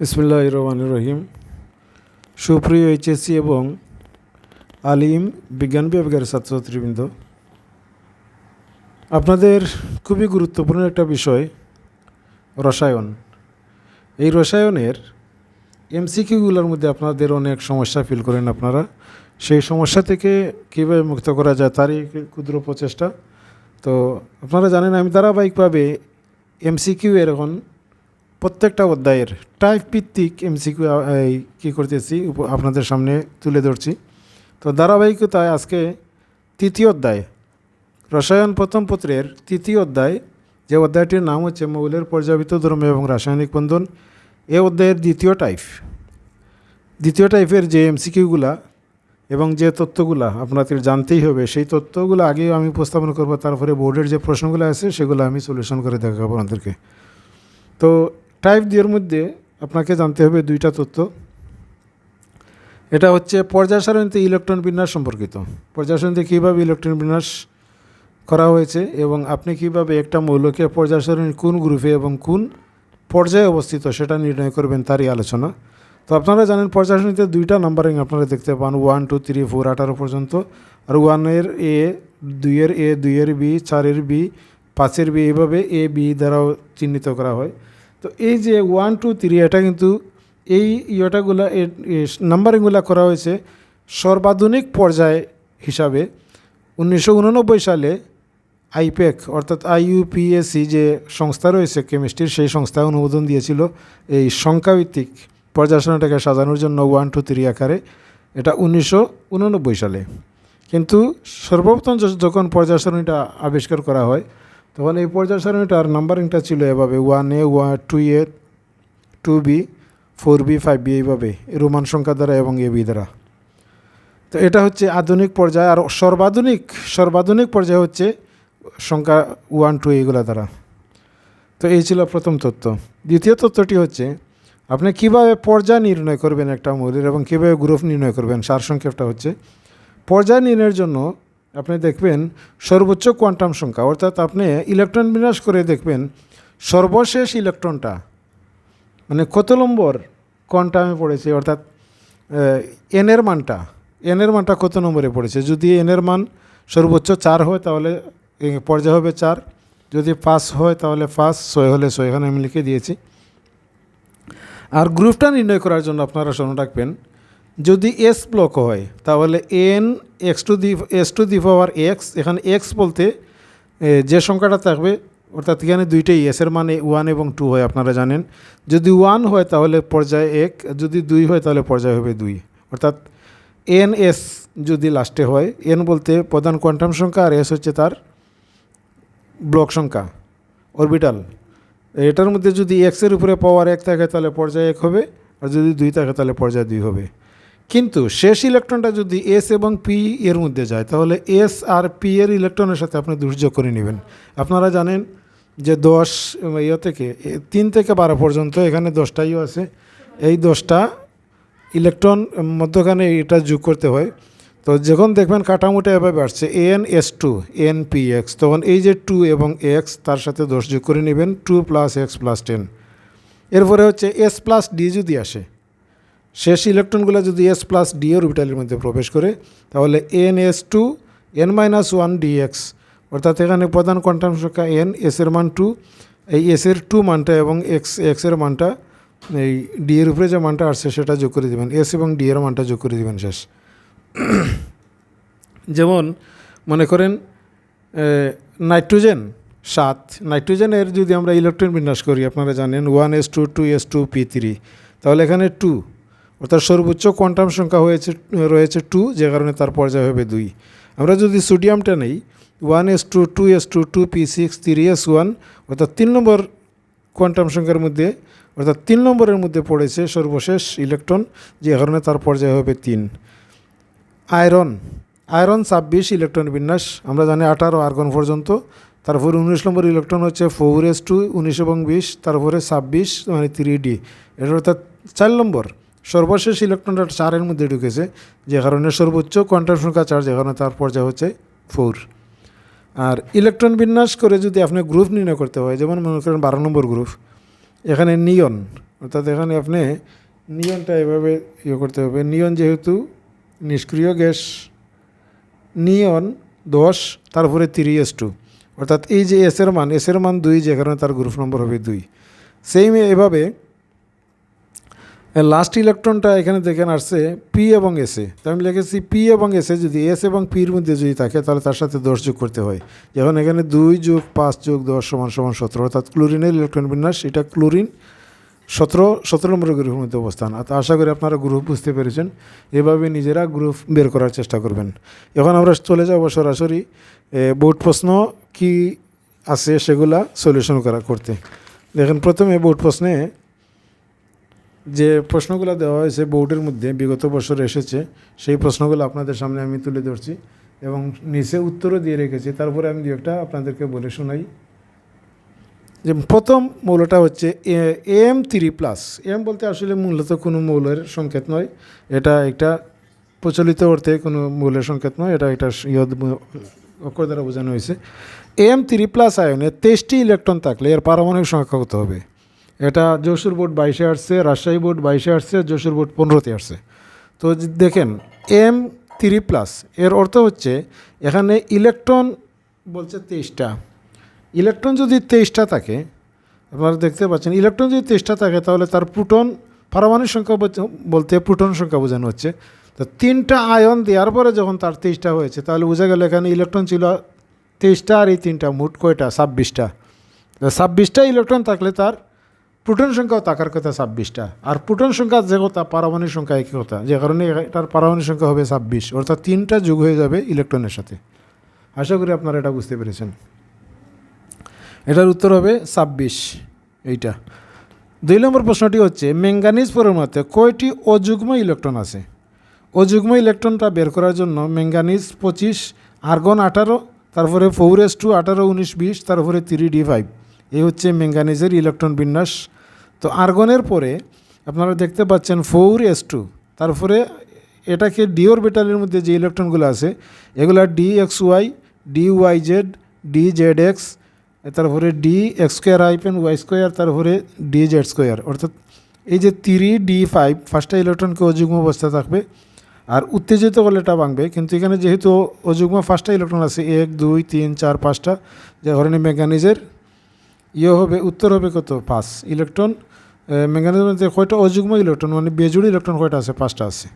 ইসমিল্লাহ রহমান রহিম। সুপ্রিয় এইচএসসি এবং আলিম বিজ্ঞান বিভাগের ছাত্রছাত্রীবৃন্দ, আপনাদের খুবই গুরুত্বপূর্ণ একটা বিষয়, রসায়ন। এই রসায়নের এমসিকিউগুলোর মধ্যে আপনাদের অনেক সমস্যা ফিল করেন আপনারা। সেই সমস্যা থেকে কীভাবে মুক্ত করা যায় তারই ক্ষুদ্র প্রচেষ্টা। তো আপনারা জানেন আমি ধারাবাহিকভাবে এমসিকিউ এর এখন প্রত্যেকটা অধ্যায়ের টাইপ ভিত্তিক এমসিকিউ কী করতেছি আপনাদের সামনে তুলে ধরছি। তো ধারাবাহিকতায় আজকে তৃতীয় অধ্যায়, রসায়ন প্রথম পত্রের তৃতীয় অধ্যায়, যে অধ্যায়টির নাম হচ্ছে মৌলের পর্যাবৃত ধর্ম এবং রাসায়নিক বন্ধন, এ অধ্যায়ের দ্বিতীয় টাইপ। দ্বিতীয় টাইপের যে এমসিকিউগুলা এবং যে তথ্যগুলা আপনাদের জানতেই হবে, সেই তথ্যগুলো আগেও আমি উপস্থাপন করব, তারপরে বোর্ডের যে প্রশ্নগুলো আছে, সেগুলো আমি সলিউশন করে দেখাবো আপনাদেরকে। তো টাইপ দুইয়ের মধ্যে আপনাকে জানতে হবে দুইটা তথ্য। এটা হচ্ছে পর্যায় সারণীতে ইলেকট্রন বিন্যাস সম্পর্কিত। পর্যায় সারণীতে কীভাবে ইলেকট্রন বিন্যাস করা হয়েছে এবং আপনি কীভাবে একটা মৌলকে পর্যায় সারণীর কোন গ্রুপে এবং কোন পর্যায়ে অবস্থিত সেটা নির্ণয় করবেন তারই আলোচনা। তো আপনারা জানেন পর্যায় সারণীতে দুইটা নাম্বারিং আপনারা দেখতে পান ওয়ান টু থ্রি ফোর আঠারো পর্যন্ত। আর ওয়ানের এ দুইয়ের এ দুইয়ের বি চারের বি পাঁচের বি এইভাবে এ বি দ্বারাও চিহ্নিত করা হয়। তো এই যে ওয়ান টু থ্রি এটা কিন্তু এই ইয়েটাগুলা নাম্বারিংগুলো করা হয়েছে সর্বাধুনিক পর্যায় হিসাবে। উনিশশো উননব্বই সালে আইপ্যাক অর্থাৎ আইইউপিএসি যে সংস্থা রয়েছে, কেমিস্ট্রির সেই সংস্থা অনুমোদন দিয়েছিল এই সংখ্যাভিত্তিক পর্যালোচনাটাকে সাজানোর জন্য ওয়ান টু থ্রি আকারে। এটা উনিশশো উননব্বই সালে। কিন্তু সর্বপ্রথম যখন পর্যায় সারণীটা আবিষ্কার করা হয় তখন এই পর্যায় সারণীটার নাম্বারিংটা ছিল এভাবে one A one two A two B four B five B এইভাবে রোমান সংখ্যা দ্বারা এবং এ বি দ্বারা। তো এটা হচ্ছে আধুনিক পর্যায়ে, আর সর্বাধুনিক সর্বাধুনিক পর্যায়ে হচ্ছে সংখ্যা ওয়ান টু এইগুলা দ্বারা। তো এই ছিল প্রথম তথ্য দ্বিতীয় তথ্যটি হচ্ছে, আপনি কীভাবে পর্যায় নির্ণয় করবেন একটা মৌলের এবং কীভাবে গ্রুপ নির্ণয় করবেন, সারসংক্ষেপটা হচ্ছে, পর্যায় নির্ণয়ের জন্য আপনি দেখবেন সর্বোচ্চ কোয়ান্টাম সংখ্যা, অর্থাৎ আপনি ইলেকট্রন বিন্যাস করে দেখবেন সর্বশেষ ইলেকট্রনটা মানে কত নম্বর কোয়ান্টামে পড়েছে, অর্থাৎ এনের মানটা এনের মানটা কত নম্বরে পড়েছে। যদি এনের মান সর্বোচ্চ চার হয়, তাহলে পর্যায় হবে চার। যদি পাঁচ হয়, তাহলে পাঁচ, ছয় হলে ছয়। এখানে আমি লিখে দিয়েছি। আর গ্রুপটা নির্ণয় করার জন্য আপনারা স্মরণ রাখবেন যদি এস ব্লক হয়, তাহলে N X to the S to the power X এখানে এক্স বলতে যে সংখ্যাটা থাকবে, অর্থাৎ এখানে দুইটাই এসের মানে ওয়ান এবং টু হয়, আপনারা জানেন। যদি ওয়ান হয়, তাহলে পর্যায়ে এক, যদি দুই হয়, তাহলে পর্যায় হবে দুই। অর্থাৎ এন এস যদি লাস্টে হয় এন বলতে প্রধান কোয়ান্টাম সংখ্যা আর এস হচ্ছে তার ব্লক সংখ্যা অরবিটাল এটার মধ্যে যদি এক্সের উপরে পাওয়ার এক থাকে, তাহলে পর্যায় এক হবে, আর যদি দুই থাকে, তাহলে পর্যায় দুই হবে। কিন্তু শেষ ইলেকট্রনটা যদি এস এবং পি এর মধ্যে যায়, তাহলে এস আর পি এর ইলেকট্রনের সাথে আপনি দুর্যোগ করে নেবেন। আপনারা জানেন যে দশ ইয়ে থেকে তিন থেকে বারো পর্যন্ত এখানে দশটাইও আছে। এই দশটা ইলেকট্রন মধ্যখানে এটা যোগ করতে হয়। তো যখন দেখবেন কাঠামোটা এভাবে আসছে N S two N P X তখন এই যে টু এবং এক্স তার সাথে দশ যোগ করে নেবেন two plus X plus ten এরপরে হচ্ছে এস প্লাস ডি যদি আসে শেষ ইলেকট্রনগুলো যদি এস প্লাস ডি অরবিটালের মধ্যে প্রবেশ করে, তাহলে N S two N minus one D X অর্থাৎ এখানে প্রধান কোয়ান্টাম সংখ্যা এন এস এর মান টু এই এস এর টু মানটা এবং এক্স এক্সের মানটা, এই ডি এর উপরে যে মানটা আসছে সেটা যোগ করে দেবেন। এস এবং ডি এর মানটা যোগ করে দেবেন শেষ। যেমন মনে করেন নাইট্রোজেন সাত। নাইট্রোজেনের যদি আমরা ইলেকট্রন বিন্যাস করি, আপনারা জানেন one S two two S two P three তাহলে এখানে টু অর্থাৎ সর্বোচ্চ কোয়ান্টাম সংখ্যা হয়েছে, রয়েছে টু যে কারণে তার পর্যায় হবে দুই। আমরা যদি সোডিয়ামটা নেই one S two two S two two P six three S one অর্থাৎ তিন নম্বর কোয়ান্টাম সংখ্যার মধ্যে, অর্থাৎ তিন নম্বরের মধ্যে পড়েছে সর্বশেষ ইলেকট্রন, যে কারণে তার পর্যায় হবে তিন। আয়রন আয়রন ছাব্বিশ, ইলেকট্রন বিন্যাস, আমরা জানি আঠারো আর্গন পর্যন্ত। তারপরে উনিশ নম্বর ইলেকট্রন হচ্ছে ফোর এস টু উনিশ এবং বিশ, তারপরে ছাব্বিশ মানে থ্রি ডি এটা অর্থাৎ চার নম্বর। সর্বশেষ ইলেকট্রনটা চারের মধ্যে ঢুকেছে, যে কারণে সর্বোচ্চ কোয়ান্টাম সংখ্যা চার যে কারণে তার পর্যায় হচ্ছে ফোর আর ইলেকট্রন বিন্যাস করে যদি আপনি গ্রুপ নির্ণয় করতে হয়, যেমন মনে করেন বারো নম্বর গ্রুপ এখানে নিয়ন, অর্থাৎ এখানে আপনি নিয়নটা এভাবে ইয়ে করতে হবে। নিয়ন যেহেতু নিষ্ক্রিয় গ্যাস, নিয়ন দশ, তারপরে তিরি এস টু অর্থাৎ এই যে এসের মান এসের মান দুই, যে কারণে তার গ্রুপ নম্বর হবে দুই। সেই এভাবে লাস্ট ইলেকট্রনটা এখানে দেখেন আসছে পি এবং এসে তো আমি লিখেছি পি এবং এসে যদি এস এবং পির মধ্যে যদি থাকে, তাহলে তার সাথে দশ যোগ করতে হয়। যেমন এখানে দুই যোগ পাঁচ যোগ দশ সমান সমান সতেরো, অর্থাৎ ক্লোরিনের ইলেকট্রন বিন্যাস, এটা ক্লোরিন সতেরো সতেরো নম্বর গ্রুপের মধ্যে অবস্থান। আর আশা করি আপনারা গ্রুপ বুঝতে পেরেছেন। এভাবে নিজেরা গ্রুপ বের করার চেষ্টা করবেন। এখন আমরা চলে যাব সরাসরি বোর্ড প্রশ্ন কি আছে সেগুলা সলিউশন করা করতে। দেখেন প্রথমে বোর্ড প্রশ্নে যে প্রশ্নগুলো দেওয়া হয়েছে বোর্ডের মধ্যে, বিগত বছর এসেছে, সেই প্রশ্নগুলো আপনাদের সামনে আমি তুলে ধরছি এবং নিচে উত্তরও দিয়ে রেখেছি। তারপরে আমি দু একটা আপনাদেরকে বলে শোনাই। যে প্রথম মৌলটা হচ্ছে এম থ্রি প্লাস। এম বলতে আসলে মূলত কোনো মৌলের সংকেত নয়। এটা একটা প্রচলিত অর্থে কোনো মৌলের সংকেত নয়। এটা একটা ইয়দ অক্ষর দ্বারা বোঝানো হয়েছে। এম থ্রি প্লাস আয়নে তেইশটি ইলেকট্রন থাকলে এর পারমাণবিক সংখ্যা কত হবে? এটা যশোর বোর্ড বাইশে আসছে, রাজশাহী বোর্ড বাইশে আসছে, যশোর বোর্ড পনেরোতে আসছে। তো দেখেন, এম থ্রি প্লাস, এর অর্থ হচ্ছে এখানে ইলেকট্রন বলছে তেইশটা। ইলেকট্রন যদি তেইশটা থাকে, আপনারা দেখতে পাচ্ছেন, ইলেকট্রন যদি তেইশটা থাকে, তাহলে তার প্রোটন পারমাণবিক সংখ্যা বলতে- প্রোটন সংখ্যা বোঝানো হচ্ছে। তো তিনটা আয়ন দেওয়ার পরে যখন তার তেইশটা হয়েছে, তাহলে বোঝা গেল এখানে ইলেকট্রন ছিল তেইশটা আর এই তিনটা, মোট কয়টা? ছাব্বিশটা। ছাব্বিশটা ইলেকট্রন থাকলে তার প্রোটন সংখ্যাও থাকার কথা ছাব্বিশটা। আর প্রোটন সংখ্যা যে কথা, পারমাণবিক সংখ্যা একই কথা, যে কারণে এটার পারমাণবিক সংখ্যা হবে ছাব্বিশ। অর্থাৎ তিনটা যুগ হয়ে যাবে ইলেকট্রনের সাথে। আশা করি আপনারা এটা বুঝতে পেরেছেন। এটার উত্তর হবে ছাব্বিশ, এইটা। দুই নম্বর প্রশ্নটি হচ্ছে ম্যাঙ্গানিজ পরমাণুতে কয়টি অযুগ্ম ইলেকট্রন আছে? অযুগ্ম ইলেকট্রনটা বের করার জন্য ম্যাঙ্গানিজ পঁচিশ, আর্গন আঠারো, তারপরে ফোর এস টু আঠারো, উনিশ, বিশ, তারপরে থ্রি ডি ফাইভ। এই হচ্ছে ম্যাঙ্গানিজের ইলেকট্রন বিন্যাস। তো আর্গনের পরে আপনারা দেখতে পাচ্ছেন ফোর এস টু তারপরে এটাকে ডি অরবিটালের মধ্যে যে ইলেকট্রনগুলো আছে, এগুলো D X Y D Y Z D Z X তারপরে D X square hyphen Y square তারপরে ডি জেড স্কোয়ার অর্থাৎ এই যে থ্রি ডি ফাইভ ফার্স্টটা ইলেকট্রনকে অযুগ্ম অবস্থা থাকবে, আর উত্তেজিত করলে এটা ভাঙবে, কিন্তু এখানে যেহেতু অযুগ্ম ফার্স্টটা ইলেকট্রন আছে, এক, দুই, তিন, চার, পাঁচটা, যে ধরনের মেকানিজের ইয়ে হবে, উত্তর হবে কত? পাঁচ ইলেকট্রন মেকানিজমের মধ্যে কয়টা অযুগ্ম ইলেকট্রন মানে বেজুড়ি ইলেকট্রন কয়টা আছে? পাঁচটা আছে।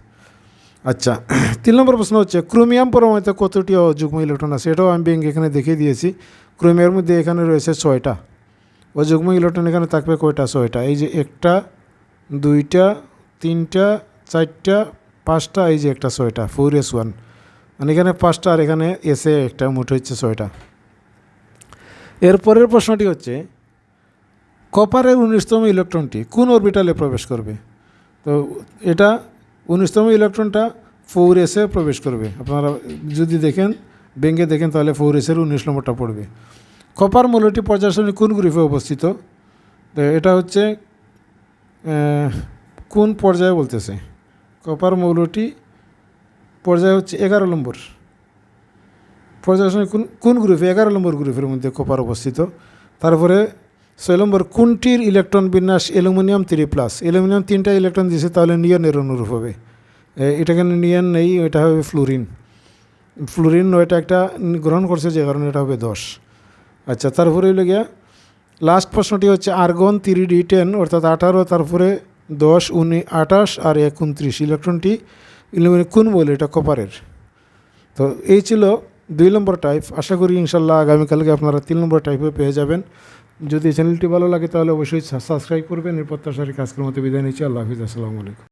আচ্ছা তিন নম্বর প্রশ্ন হচ্ছে ক্রোমিয়াম পরমাণুতে কতটি অযুগ্ম ইলেকট্রন আছে? এটাও আমি ব্যাংক এখানে দেখিয়ে দিয়েছি। ক্রোমিয়ার মধ্যে এখানে রয়েছে ছয়টা। অযুগ্ম ইলেকট্রন এখানে থাকবে কয়টা? ছয়টা। এই যে একটা, দুইটা, তিনটা, চারটা, পাঁচটা, এই যে একটা ছয়টা ফোর এস ওয়ান মানে এখানে পাঁচটা আর এখানে এসে একটা, মোট হচ্ছে ছয়টা। এরপরের প্রশ্নটি হচ্ছে কপারের উনিশতম ইলেকট্রনটি কোন অরবিটালে প্রবেশ করবে? তো এটা উনিশতম ইলেকট্রনটা ফোর এসে প্রবেশ করবে। আপনারা যদি দেখেন, ব্যাঙ্কে দেখেন, তাহলে ফোর এসের উনিশ নম্বরটা পড়বে। কপার মৌলটি পর্যায়সারণী কোন গ্রুপে অবস্থিত? তো এটা হচ্ছে কোন পর্যায়ে বলতেছে? কপার মৌলটি পর্যায় হচ্ছে এগারো নম্বর। পর্যায়সারণী কোন কোন গ্রুপে এগারো নম্বর গ্রুপের মধ্যে কপার অবস্থিত। তারপরে ছয় নম্বর, কোনটির ইলেকট্রন বিন্যাস অ্যালুমিনিয়াম থ্রি প্লাস? অ্যালুমিনিয়াম তিনটা ইলেকট্রন দিয়েছে তাহলে নিয়নের অনুরূপ হবে। এটা কেন নিয়ন নেই এটা হবে ফ্লোরিন। ফ্লোরিন নয়টা একটা গ্রহণ করছে যে কারণে এটা হবে দশ। আচ্ছা তারপরে হইল গিয়া লাস্ট প্রশ্নটি হচ্ছে আর্গন থ্রি ডি টেন অর্থাৎ আঠারো, তারপরে দশ, উনি আঠাশ আর এক উনত্রিশ ইলেকট্রনটি ইলেভেন কোন বলে এটা? কপারের তো এই ছিল দুই নম্বর টাইপ আশা করি ইনশাল্লাহ আগামীকালকে আপনারা তিন নম্বর টাইপে পেয়ে যাবেন। যদি চ্যানেলটি ভালো লাগে তাহলে অবশ্যই সাবস্ক্রাইব করবেন। এর প্রত্যাশারী কাজকর্মতে বিদায় নিচ্ছি। আল্লাহ হাফিজ। আসসালামু আলাইকুম।